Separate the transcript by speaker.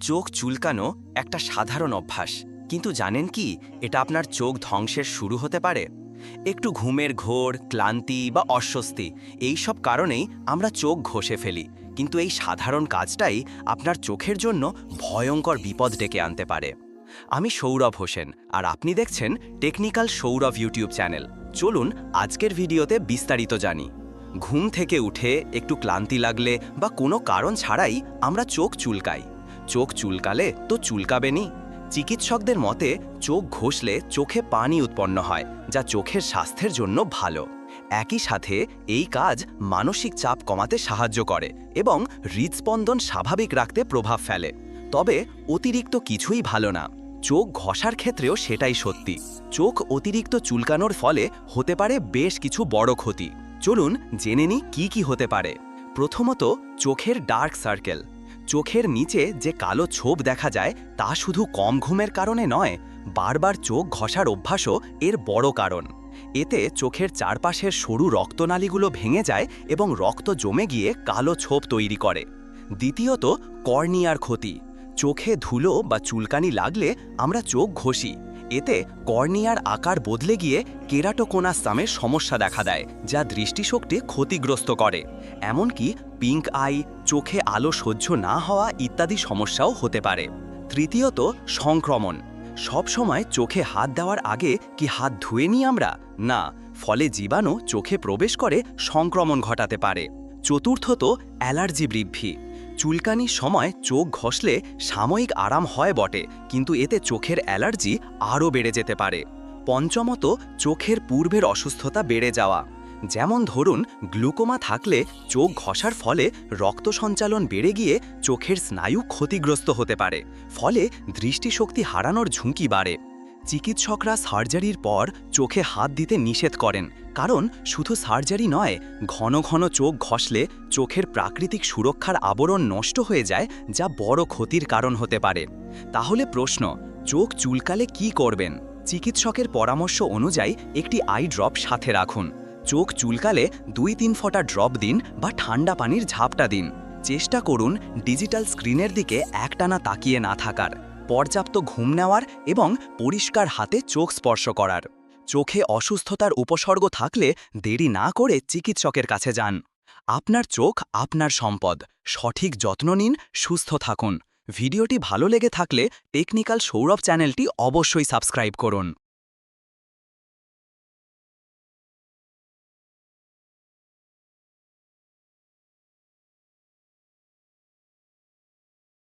Speaker 1: চোখ চুলকানো একটা সাধারণ অভ্যাস। কিন্তু জানেন কি, এটা আপনার চোখ ধ্বংসের শুরু হতে পারে? একটু ঘুমের ঘোর, ক্লান্তি বা অস্বস্তি, এই সব কারণেই আমরা চোখ ঘষে ফেলি। কিন্তু এই সাধারণ কাজটাই আপনার চোখের জন্য ভয়ঙ্কর বিপদ ডেকে আনতে পারে। আমি সৌরভ হোসেন, আর আপনি দেখছেন টেকনিক্যাল সৌরভ ইউটিউব চ্যানেল। চলুন আজকের ভিডিওতে বিস্তারিত জানি। ঘুম থেকে উঠে একটু ক্লান্তি লাগলে বা কোনো কারণ ছাড়াই আমরা চোখ চুলকাই। চোখ চুলকালে তো চুলকাবেনি। চিকিৎসকদের মতে, চোখ ঘষলে চোখে পানি উৎপন্ন হয়, যা চোখের স্বাস্থ্যের জন্য ভালো। একই সাথে, এই কাজ মানসিক চাপ কমাতে সাহায্য করে এবং হৃদস্পন্দন স্বাভাবিক রাখতে প্রভাব ফেলে। তবে অতিরিক্ত কিছুই ভালো না। চোখ ঘষার ক্ষেত্রেও সেটাই সত্যি। চোখ অতিরিক্ত চুলকানোর ফলে হতে পারে বেশ কিছু বড় ক্ষতি। চলুন জেনে নিই কী কী হতে পারে। প্রথমত, চোখের ডার্ক সার্কেল। চোখের নিচে যে কালো ছোপ দেখা যায়, তা শুধু কম ঘুমের কারণে নয়, বারবার চোখ ঘষার অভ্যাসও এর বড় কারণ। এতে চোখের চারপাশের সরু রক্তনালীগুলো ভেঙে যায় এবং রক্ত জমে গিয়ে কালো ছোপ তৈরি করে। দ্বিতীয়ত, কর্নিয়ার ক্ষতি। চোখে ধুলো বা চুলকানি লাগলে আমরা চোখ ঘষি। এতে কর্নিয়ার আকার বদলে গিয়ে কেরাটোকোনাস নামের সমস্যা দেখা দেয়, যা দৃষ্টিশক্তি ক্ষতিগ্রস্ত করে। এমনকি পিঙ্ক আই, চোখে আলো সহ্য না হওয়া ইত্যাদি সমস্যাও হতে পারে। তৃতীয়ত, সংক্রমণ। সবসময় চোখে হাত দেওয়ার আগে কি হাত ধুয়ে নিই আমরা? না, ফলে জীবাণু চোখে প্রবেশ করে সংক্রমণ ঘটাতে পারে। চতুর্থত, অ্যালার্জি বৃদ্ধি। চুলকানির সময় চোখ ঘষলে সাময়িক আরাম হয় বটে, কিন্তু এতে চোখের অ্যালার্জি আরও বেড়ে যেতে পারে। পঞ্চমত, চোখের পূর্বের অসুস্থতা বেড়ে যাওয়া। যেমন ধরুন, গ্লুকোমা থাকলে চোখ ঘষার ফলে রক্ত সঞ্চালন বেড়ে গিয়ে চোখের স্নায়ু ক্ষতিগ্রস্ত হতে পারে, ফলে দৃষ্টিশক্তি হারানোর ঝুঁকি বাড়ে। চিকিৎসকরা সার্জারির পর চোখে হাত দিতে নিষেধ করেন কারণ শুধু সার্জারি নয়, ঘন ঘন চোখ ঘষলে চোখের প্রাকৃতিক সুরক্ষার আবরণ নষ্ট হয়ে যায়, যা বড় ক্ষতির কারণ হতে পারে। তাহলে প্রশ্ন, চোখ চুলকালে কি করবেন? চিকিৎসকের পরামর্শ অনুযায়ী একটি আই ড্রপ সাথে রাখুন। চোখ চুলকালে দুই তিন ফোঁটা ড্রপ দিন বা ঠান্ডা পানির ঝাপটা দিন। চেষ্টা করুন ডিজিটাল স্ক্রিনের দিকে একটানা তাকিয়ে না থাকার, পর্যাপ্ত ঘুম নেওয়ার এবং পরিষ্কার হাতে চোখ স্পর্শ করার। চোখে অসুস্থতার উপসর্গ থাকলে দেরি না করে চিকিৎসকের কাছে যান। আপনার চোখ আপনার সম্পদ। সঠিক যত্ন নিন, সুস্থ থাকুন। ভিডিওটি ভালো লেগে থাকলে টেকনিক্যাল সৌরভ চ্যানেলটি অবশ্যই সাবস্ক্রাইব করুন।